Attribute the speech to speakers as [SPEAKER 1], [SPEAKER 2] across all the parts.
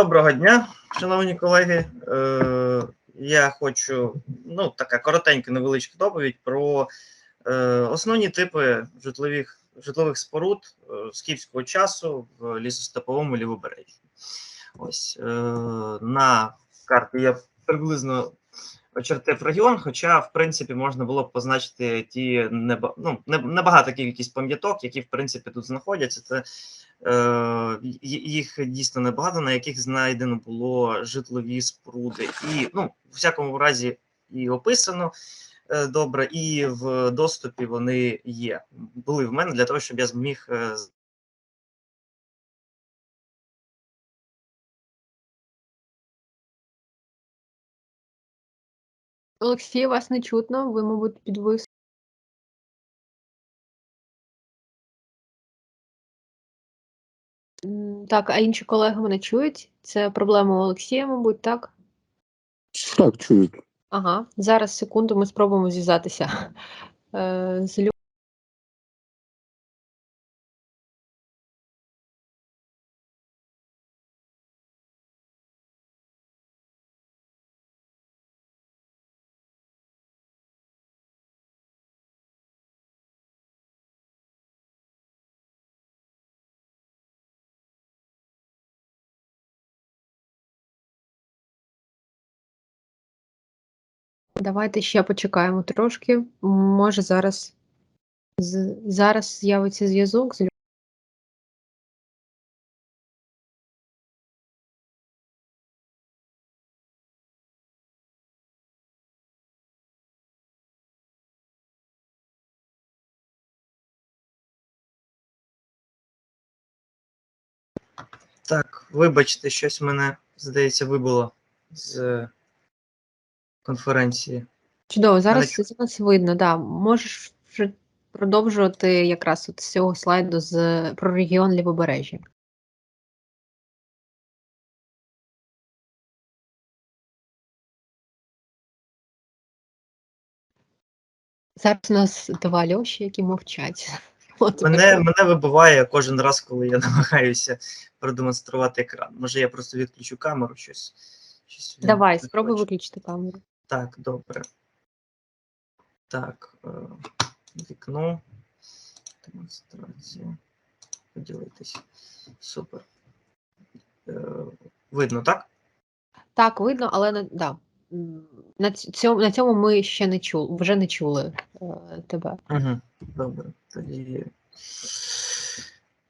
[SPEAKER 1] Доброго дня, шановні колеги. Е, я хочу ну, така коротенька невеличка доповідь про е, основні типи житлових, житлових споруд е, скіфського часу в лісостеповому лівобережжі. Ось е, на карті я приблизно очертив регіон, хоча, в принципі, можна було б позначити ті неба, ну, не- небагата кількість пам'яток, які в принципі тут знаходяться. Це Е, їх дійсно небагато, на яких знайдено було житлові споруди, і ну, в всякому разі, і описано е, добре, і в доступі вони є. Були в мене для того, щоб я зміг е,
[SPEAKER 2] Олексій, вас не чутно, ви, мабуть, підвис. Так, а інші колеги мене чують? Це проблема у Олексія, мабуть, так?
[SPEAKER 3] Так, чують.
[SPEAKER 2] Ага, зараз секунду, ми спробуємо зв'язатися е, з Давайте ще почекаємо трошки. Може, зараз, з, зараз з'явиться зв'язок з
[SPEAKER 1] Так, вибачте, щось мене, здається, вибуло з конференції.
[SPEAKER 2] Чудово, зараз
[SPEAKER 1] чу-
[SPEAKER 2] зараз видно, да. Можеш вже продовжувати якраз от з цього слайду з про регіон Лівобережжя. Зараз у нас два Льоші, які мовчать. От
[SPEAKER 1] Мене, мене вибиває кожен раз, коли я намагаюся продемонструвати екран. Може, я просто відключу камеру, щось. щось
[SPEAKER 2] Давай, спробуй виключити камеру.
[SPEAKER 1] Так, добре. Так, е, вікно. Демонстрація. Поділитись. Супер. Е, видно, так?
[SPEAKER 2] Так, видно, але не да. На цьому, на цьому ми ще не чули, вже не чули е, тебе.
[SPEAKER 1] Угу. Добре. Тоді.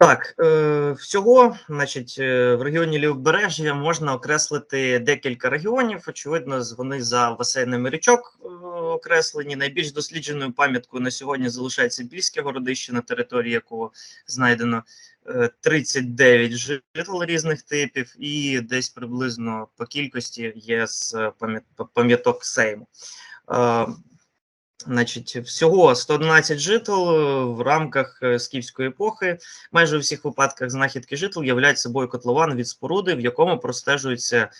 [SPEAKER 1] Так, е, всього, значить, е, в регіоні Лівобережжя можна окреслити декілька регіонів. Очевидно, вони за басейнами річок е, окреслені. Найбільш дослідженою пам'яткою на сьогодні залишається Більське городище, на території якого знайдено е, 39 жител різних типів, і десь приблизно по кількості є з пам'ят- пам'яток Сейму. Значить, всього 111 жител е, в рамках е, скіфської епохи. Майже у всіх випадках знахідки жител являють собою котлован від споруди, в якому простежуються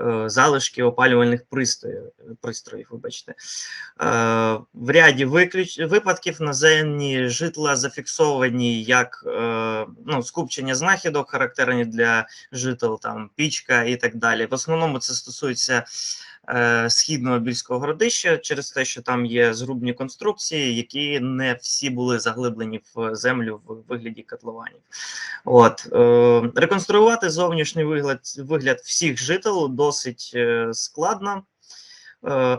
[SPEAKER 1] е, залишки опалювальних пристроїв. пристроїв вибачте. Е, в ряді виключ... випадків наземні житла зафіксовані як е, ну, скупчення знахідок, характерні для жител, там пічка і так далі. В основному це стосується е, східного більського городища через те, що там є зрубні конструкції, які не всі були заглиблені в землю в вигляді котлованів. От е, реконструювати зовнішній вигляд вигляд всіх жител досить е, складно.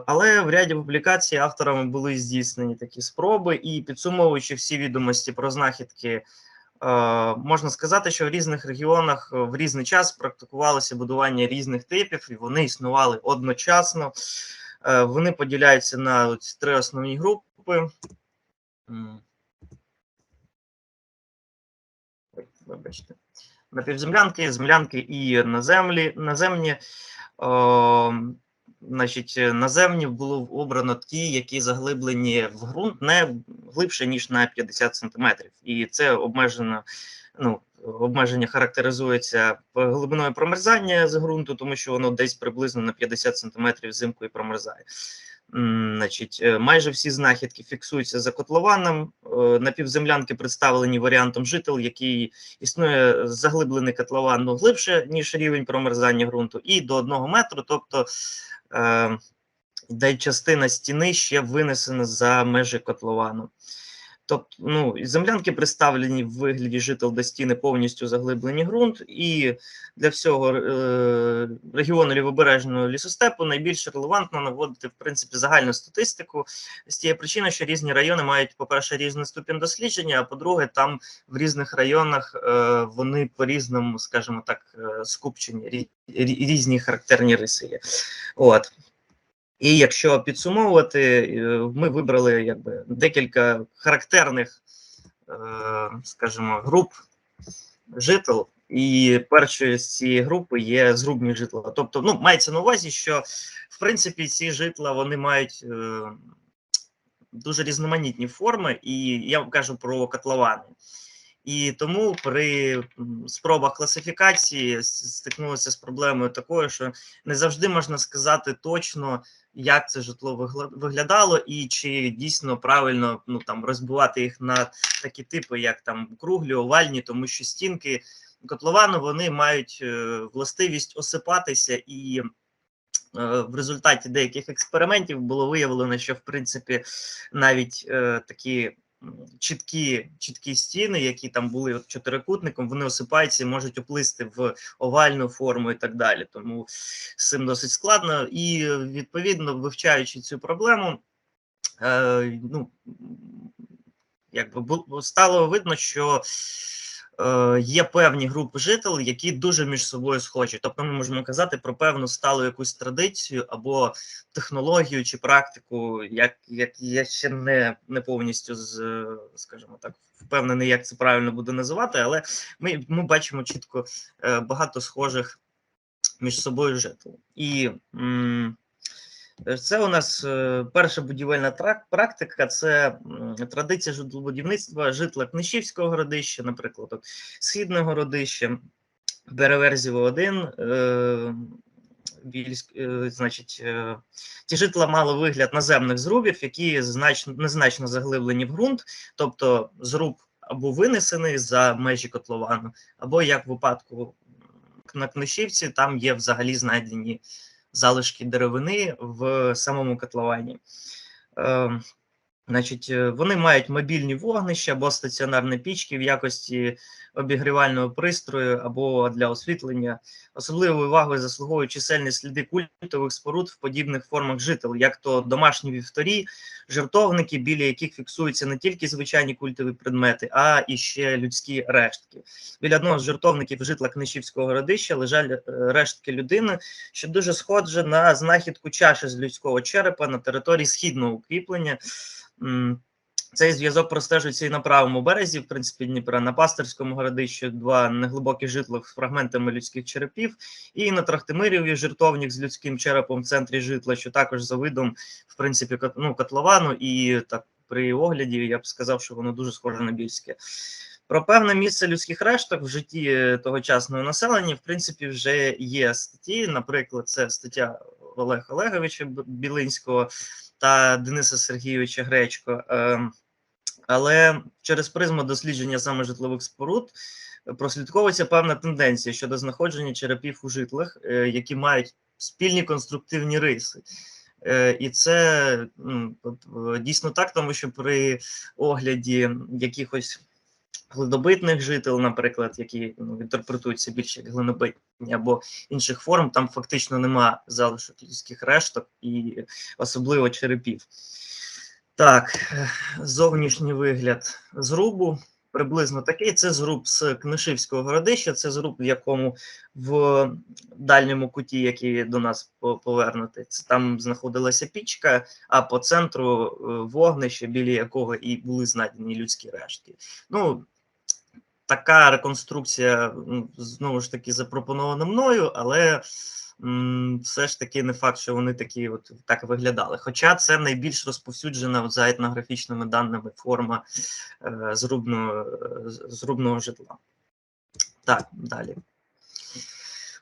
[SPEAKER 1] Але в ряді публікацій авторами були здійснені такі спроби, і підсумовуючи всі відомості про знахідки, можна сказати, що в різних регіонах е, в різний час практикувалося будування різних типів, і вони існували одночасно. Е, Вони поділяються на ось три основні групи. Вибачте. Напівземлянки, землянки і наземлі, наземні. Значить, е, наземні було обрано ті, які заглиблені в ґрунт не глибше, ніж на 50 сантиметрів. І це обмежено, ну, обмеження характеризується глибиною промерзання з ґрунту, тому що воно десь приблизно на 50 сантиметрів взимку і промерзає. Значить, е, майже всі знахідки фіксуються за котлованом. Е, Напівземлянки представлені варіантом жител, який існує заглиблений котлован ну, глибше, ніж рівень промерзання ґрунту, і до одного метру, тобто е, де частина стіни ще винесена за межі котловану. Тобто, ну, землянки представлені в вигляді жител до стіни повністю заглиблені ґрунт, і для всього е, регіону лівобережного лісостепу найбільш релевантно наводити в принципі загальну статистику з тієї причини, що різні райони мають, по-перше, різний ступінь дослідження, а по-друге, там в різних районах е, вони по-різному, скажімо так, е, скупчені, рі, рі- різні характерні риси є. От. І якщо підсумовувати, е, ми вибрали якби декілька характерних, е, скажімо, груп жител, і першою з цієї групи є зрубні житла. Тобто, ну, мається на увазі, що в принципі ці житла вони мають е, дуже різноманітні форми, і я вам кажу про котловани. І тому при спробах класифікації стикнулися з проблемою такою, що не завжди можна сказати точно, як це житло виглядало, і чи дійсно правильно ну там розбивати їх на такі типи, як там круглі, овальні, тому що стінки котловану вони мають е, властивість осипатися і. е, В результаті деяких експериментів було виявлено, що в принципі навіть е, такі чіткі, чіткі стіни, які там були от чотирикутником, вони осипаються і можуть оплисти в овальну форму і так далі. Тому з цим досить складно. І відповідно, вивчаючи цю проблему, е, ну якби стало видно, що є певні групи жителів, які дуже між собою схожі. Тобто, ми можемо казати про певну сталу якусь традицію або технологію чи практику, як, як я ще не, не повністю з, е, скажімо так, впевнений, як це правильно буде називати, але ми, ми бачимо чітко е, багато схожих між собою жителів. І м, Е, Це у нас е, перша будівельна практика, це традиція житлобудівництва житла Книшівського городища, наприклад, от, Східне городище, Береверзіво 1. Е, Вільськ, е, значить, е, ті житла мали вигляд наземних зрубів, які значно, незначно заглиблені в ґрунт, тобто зруб або винесений за межі котловану, або як в випадку на Книшівці, там є взагалі знайдені залишки деревини в самому котловані. Значить, е, вони мають мобільні вогнища або стаціонарні пічки в якості обігрівального пристрою або для освітлення. Особливою увагою заслуговують чисельні сліди культових споруд в подібних формах жител, як то домашні вівторі, жертовники, біля яких фіксуються не тільки звичайні культові предмети, а і ще людські рештки. Біля одного з жертовників житла Книшівського городища лежать е, рештки людини, що дуже схоже на знахідку чаші з людського черепа на території східного укріплення. Цей зв'язок простежується і на правому березі, в принципі, Дніпра, на пастирському городищі два неглибокі житла з фрагментами людських черепів, і на Трахтимиріві жертовник з людським черепом в центрі житла, що також за видом, в принципі, ну, котловану, і так при огляді я б сказав, що воно дуже схоже на більське. Про певне місце людських решток в житті е, тогочасного населення, в принципі, вже є статті. Наприклад, це стаття Олега Олеговича Білинського та Дениса Сергійовича Гречко. Ем, Але через призму дослідження саме житлових споруд е, прослідковується певна тенденція щодо знаходження черепів у житлах, е, які мають спільні конструктивні риси. Е, І це дійсно так, тому що при огляді якихось глинобитних жител, наприклад, які ну, інтерпретуються більше як глинобитні або інших форм, там фактично нема залишок людських решток і особливо черепів. Так, зовнішній вигляд зрубу приблизно такий. Це зруб з Книшівського городища, це зруб, в якому в дальньому куті, який до нас по- повернутий, це там знаходилася пічка, а по центру е, вогнище, біля якого і були знайдені людські рештки. Ну, така реконструкція знову ж таки запропонована мною, але все ж таки не факт, що вони такі от так виглядали. Хоча це найбільш розповсюджена за етнографічними даними форма е, зрубного, е, зрубного житла. Так, далі.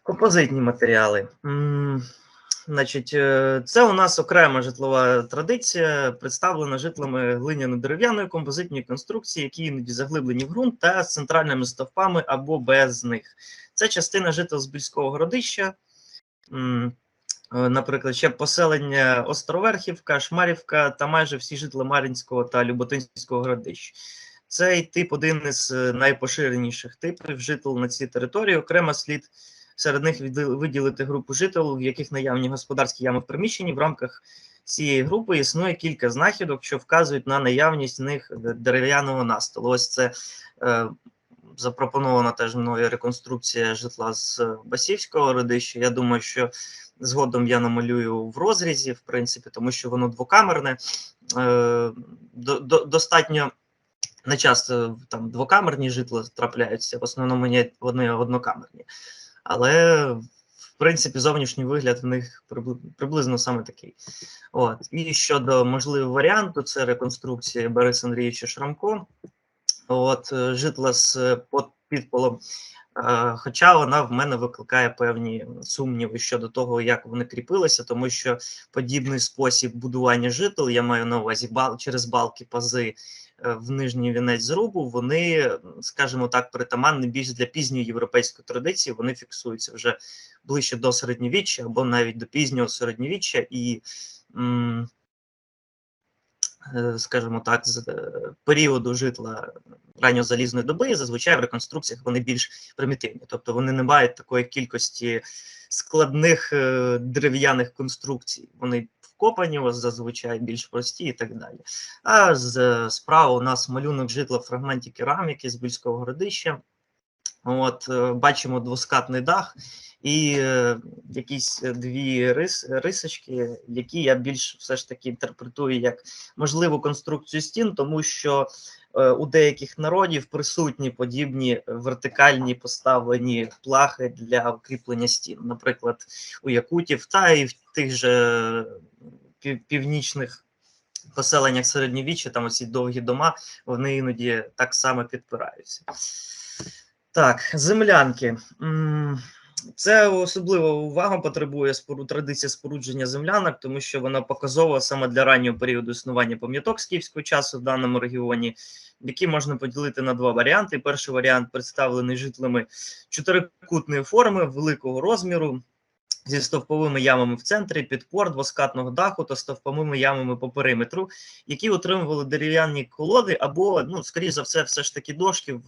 [SPEAKER 1] Композитні матеріали. Значить, е, це у нас окрема житлова традиція, представлена житлами глиняно-дерев'яної композитної конструкції, які іноді заглиблені в ґрунт та з центральними стовпами або без них. Це частина жител з Більського городища. Е, Наприклад, ще поселення Островерхівка, Шмарівка та майже всі житли Мар'їнського та Люботинського городищ. Цей тип один із е, найпоширеніших типів жител на цій території. Окремо слід серед них виділити групу жителів, в яких наявні господарські ями в приміщенні. В рамках цієї групи існує кілька знахідок, що вказують на наявність в них дерев'яного настолу. Ось це е, запропонована теж мною реконструкція житла з е, Басівського родища. Я думаю, що згодом я намалюю в розрізі, в принципі, тому що воно двокамерне. Е, до, до, достатньо не часто там двокамерні житла трапляються, в основному вони однокамерні. Але, в принципі, зовнішній вигляд в них прибли- приблизно саме такий. От. І щодо можливого варіанту, це реконструкція Бориса Андрійовича Шрамко. От, е, житла з е, под підполом. Е, Хоча вона в мене викликає певні сумніви щодо того, як вони кріпилися, тому що подібний спосіб будування жител, я маю на увазі бал, через балки пази е, в нижній вінець зрубу, вони, скажімо так, притаманні більш для пізньої європейської традиції, вони фіксуються вже ближче до середньовіччя або навіть до пізнього середньовіччя, і, м, е, скажімо так, з е, періоду житла ранньозалізної доби, зазвичай в реконструкціях вони більш примітивні, тобто вони не мають такої кількості складних е, дерев'яних конструкцій. Вони вкопані ось зазвичай більш прості і так далі. А з, е, справа у нас малюнок житла в фрагменті кераміки з Більського городища. От, е, бачимо двоскатний дах і е, якісь е, дві рис, рисочки, які я більш все ж таки інтерпретую як можливу конструкцію стін, тому що е, у деяких народів присутні подібні вертикальні поставлені плахи для укріплення стін, наприклад, у якутів та і в тих же пів- північних поселеннях середньовіччя, там оці довгі дома, вони іноді так само підпираються. Так, землянки. Це особлива увага потребує спору традиція спорудження землянок, тому що вона показова саме для раннього періоду існування пам'яток з київського часу в даному регіоні, які можна поділити на два варіанти. Перший варіант представлений жителями чотирикутної форми великого розміру. Зі стовповими ямами в центрі, підпор двоскатного даху та стовповими ямами по периметру, які отримували дерев'яні колоди, або, ну, скоріш за все, все ж таки дошки,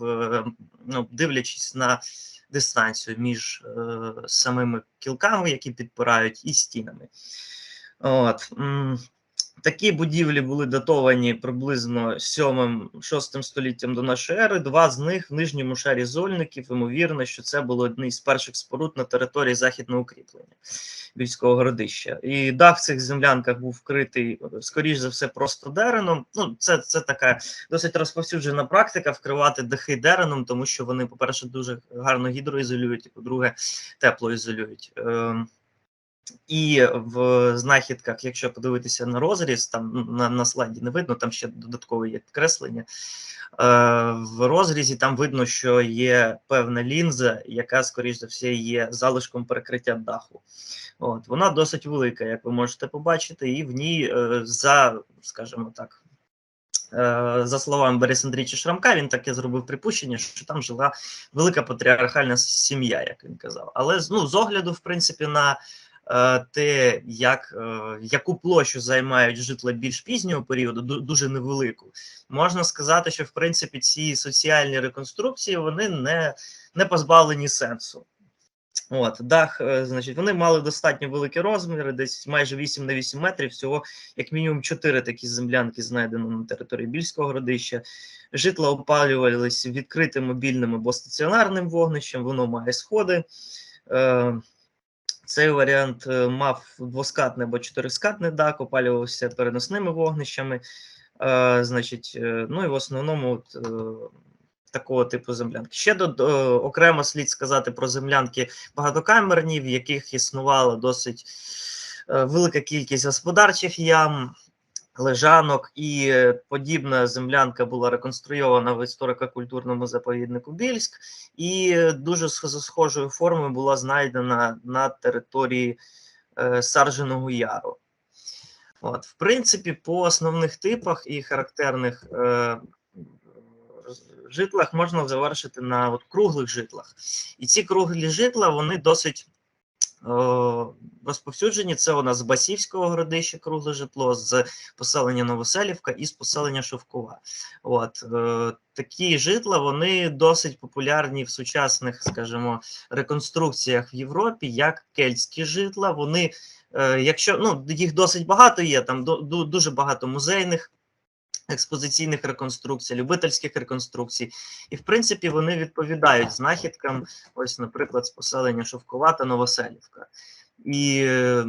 [SPEAKER 1] ну, дивлячись на дистанцію між е, самими кілками, які підпирають, і стінами. От. Такі будівлі були датовані приблизно 7-6 століттям до нашої ери. Два з них в нижньому шарі зольників. Ймовірно, що це було одні з перших споруд на території західного укріплення Більського городища. І дах в цих землянках був вкритий, скоріш за все, просто дереном. Ну, це, це така досить розповсюджена практика вкривати дахи дереном, тому що вони, по-перше, дуже гарно гідроізолюють, і по-друге, теплоізолюють. Ем, і в знахідках, якщо подивитися на розріз, там на, на слайді не видно, там ще додаткове є підкреслення. Е, в розрізі там видно, що є певна лінза, яка, скоріш за все, є залишком перекриття даху. От, вона досить велика, як ви можете побачити, і в ній е, за, скажімо так, е, за словами Бориса Андрійовича Шрамка, він таке зробив припущення, що там жила велика патріархальна сім'я, як він казав. Але ну, з огляду, в принципі, на те, як, е, яку площу займають житла більш пізнього періоду, дуже невелику, можна сказати, що в принципі ці соціальні реконструкції вони не, не позбавлені сенсу. От, дах, е, значить, вони мали достатньо великі розміри, десь майже 8 на 8 метрів. Всього, як мінімум, 4 такі землянки знайдено на території Більського городища. Житла опалювалися відкритим мобільним або стаціонарним вогнищем, воно має сходи. Е, цей варіант е, мав двоскатне або чотирискатне дак, опалювався переносними вогнищами. Е, значить, е, ну і в основному от, е, такого типу землянки. Ще до, до, окремо слід сказати про землянки багатокамерні, в яких існувала досить е, велика кількість господарчих ям, лежанок, і е, подібна землянка була реконструйована в історико-культурному заповіднику Більськ, і е, дуже схожою формою була знайдена на території е, Сарженого Яру. От, в принципі, по основних типах і характерних житлах можна завершити на от, круглих житлах. І ці круглі житла вони досить розповсюджені. Це у нас з Басівського городища кругле житло, з поселення Новоселівка і з поселення Шовкова. От, е, такі житла вони досить популярні в сучасних, скажімо, реконструкціях в Європі, як кельтські житла. Вони, е, якщо ну, їх досить багато є, там ду- ду- дуже багато музейних. Експозиційних реконструкцій, любительських реконструкцій, і в принципі вони відповідають знахідкам, ось, наприклад, з поселення Шовкова та Новоселівка. І е,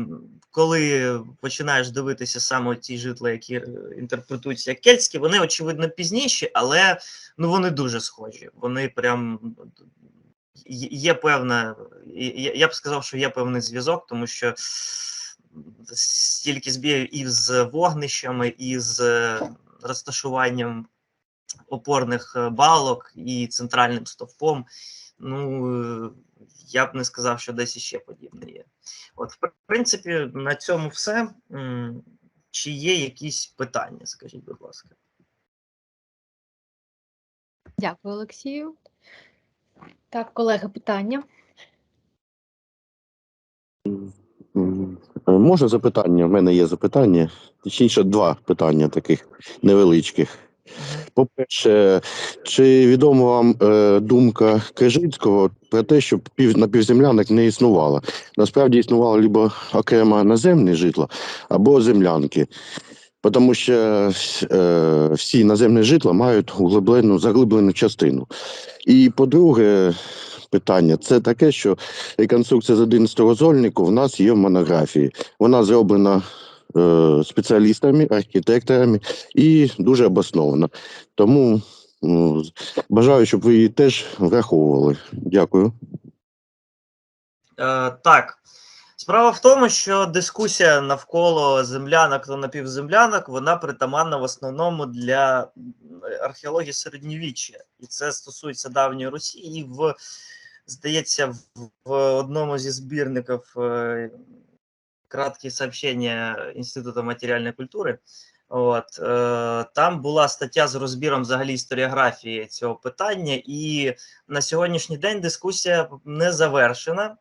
[SPEAKER 1] коли починаєш дивитися саме ті житла, які е, інтерпретуються як кельтські, вони очевидно пізніші, але ну вони дуже схожі. Вони прям є- певна, я б сказав, що є певний зв'язок, тому що стільки збігів і з вогнищами, і з розташуванням опорних е, балок і центральним стовпом. Ну, е, я б не сказав, що десь іще подібне є. От, в принципі, на цьому все. Чи є якісь питання, скажіть, будь ласка.
[SPEAKER 2] Дякую, Олексію. Так, колеги, питання.
[SPEAKER 3] Е, Може запитання? У мене є запитання. Точніше, два питання таких невеличких. По-перше, чи відома вам е, думка Крижицького про те, що пів, на півземлянок не існувало? Насправді існувало либо окремо наземне житло, або землянки. Тому що е, всі наземні житла мають углублену, заглиблену частину. І по-друге, питання це таке, що реконструкція з 11-го зольнику в нас є в монографії. Вона зроблена е, спеціалістами, архітекторами і дуже обоснована. Тому ну, бажаю, щоб ви її теж враховували. Дякую.
[SPEAKER 1] Е, так. Справа в тому, що дискусія навколо землянок та напівземлянок вона притаманна в основному для археології середньовіччя. І це стосується давньої Росії. І в, здається, в, одному зі збірників е, краткі сообщення Інституту матеріальної культури. От, е, там була стаття з розбіром взагалі історіографії цього питання, і на сьогоднішній день дискусія не завершена.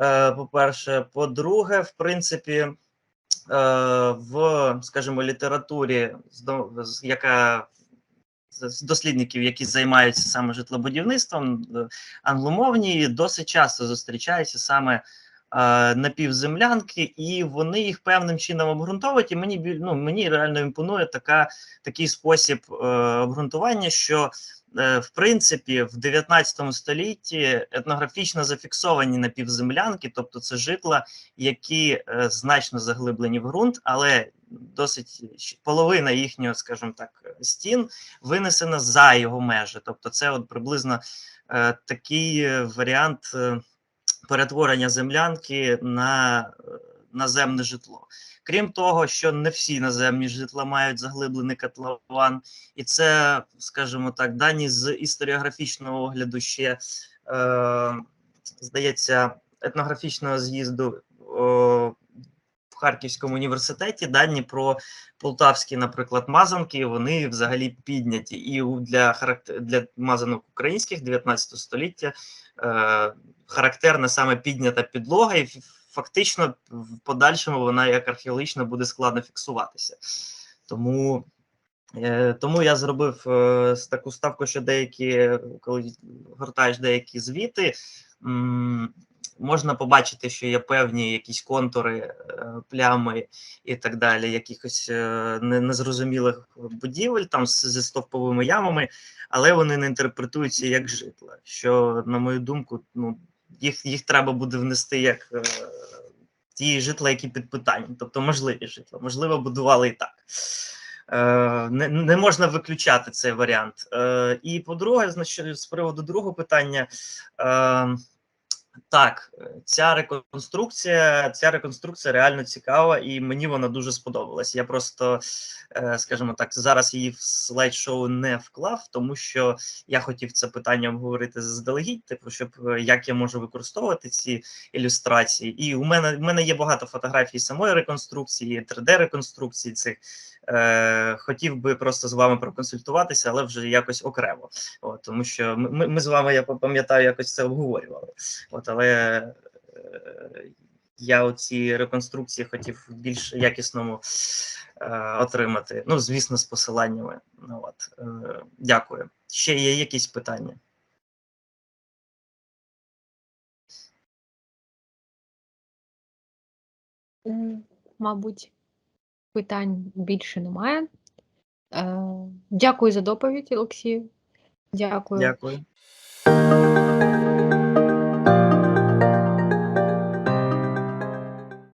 [SPEAKER 1] Е, по-перше, по-друге, в принципі, е, в, скажімо, літературі, яка з дослідників, які займаються саме житлобудівництвом, е, англомовні, досить часто зустрічаються саме напівземлянки, і вони їх певним чином обґрунтовують. І мені ну, мені реально імпонує така, такий спосіб обґрунтування, що в принципі в 19 столітті етнографічно зафіксовані напівземлянки, тобто це житла, які е, значно заглиблені в ґрунт, але досить половина їхнього, скажімо так, стін винесена за його межі. Тобто, це от приблизно е, такий е, варіант е, перетворення землянки на е, наземне житло. Крім того, що не всі наземні житла мають заглиблений котлован, і це, скажімо так, дані з історіографічного огляду ще, е, здається, етнографічного з'їзду о, в Харківському університеті. Дані про полтавські, наприклад, мазанки, вони взагалі підняті. І для, характер... для мазанок українських 19 століття е, характерна саме піднята підлога, і фактично в подальшому вона як археологічно буде складно фіксуватися. Тому, е, тому я зробив е, таку ставку, що деякі, коли гортаєш деякі звіти, можна побачити, що є певні якісь контури, е, плями і так далі, якихось не- незрозумілих будівель там зі стовповими ямами, але вони не інтерпретуються як житла. Що, на мою думку, ну, їх, їх треба буде внести як ті житла, які під питанням, тобто можливі житла. Можливо, будували і так. Е, не, не можна виключати цей варіант. Е, і по-друге, значить, з приводу другого питання. Е, Так, е, ця реконструкція, ця реконструкція реально цікава, і мені вона дуже сподобалась. Я просто, е, скажімо так, зараз її в слайд-шоу не вклав, тому що я хотів це питання обговорити заздалегідь, типу, щоб е, як я можу використовувати ці ілюстрації. І у мене, у мене є багато фотографій самої реконструкції, 3D-реконструкції цих. Е, хотів би просто з вами проконсультуватися, але вже якось окремо. От, тому що ми, ми- з вами, я пам'ятаю, якось це обговорювали. От, але е, я оці реконструкції хотів більш якісному е, отримати. Ну, звісно, з посиланнями. Ну, от, е, дякую. Ще є якісь питання?
[SPEAKER 2] Мабуть, питань більше немає. Е, Дякую за доповідь, Олексію. Дякую.
[SPEAKER 1] Дякую.